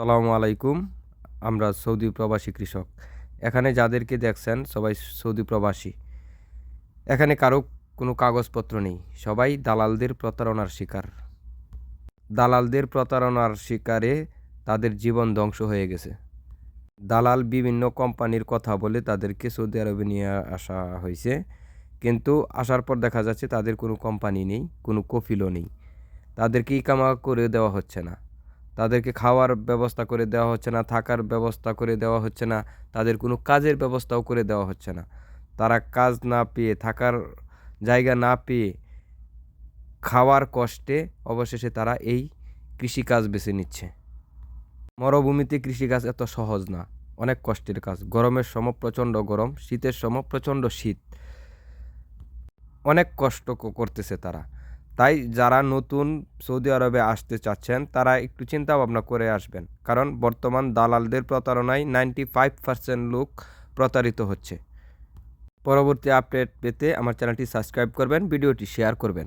সালামু আলাইকুম, আমরা সৌদি প্রবাসী কৃষক। এখানে যাদেরকে দেখছেন, সবাই সৌদি প্রবাসী। এখানে কারও কোনো কাগজপত্র নেই, সবাই দালালদের প্রতারণার শিকার। দালালদের প্রতারণার শিকারে তাদের জীবন ধ্বংস হয়ে গেছে। দালাল বিভিন্ন কোম্পানির কথা বলে তাদেরকে সৌদি আরবে নিয়ে আসা হয়েছে, কিন্তু আসার পর দেখা যাচ্ছে তাদের কোনো কোম্পানি নেই, কোনো কফিলও নেই। তাদেরকে ইকামা করে দেওয়া হচ্ছে না। তাদেরকে খাওয়ার ব্যবস্থা করে দেওয়া হচ্ছে না, থাকার ব্যবস্থা করে দেওয়া হচ্ছে না, তাদের কোনো কাজের ব্যবস্থাও করে দেওয়া হচ্ছে না। তারা কাজ না পেয়ে, থাকার জায়গা না পেয়ে খাওয়ার কষ্টে অবশেষে তারা এই কৃষিকাজ বেছে নিচ্ছে। মরুভূমিতে কৃষিকাজ এত সহজ না, অনেক কষ্টের কাজ। গরমের সময় প্রচণ্ড গরম, শীতের সময় প্রচণ্ড শীত। অনেক কষ্ট করতেছে তারা। তাই যারা নতুন সৌদি আরবে আসতে চাচ্ছেন, তারা একটু চিন্তা ভাবনা করে আসবেন। কারণ বর্তমান দালালদের প্রতারণায় নাইনটি ফাইভ পার্সেন্ট লোক প্রতারিত হচ্ছে। পরবর্তী আপডেট পেতে আমার চ্যানেলটি সাবস্ক্রাইব করবেন, ভিডিওটি শেয়ার করবেন।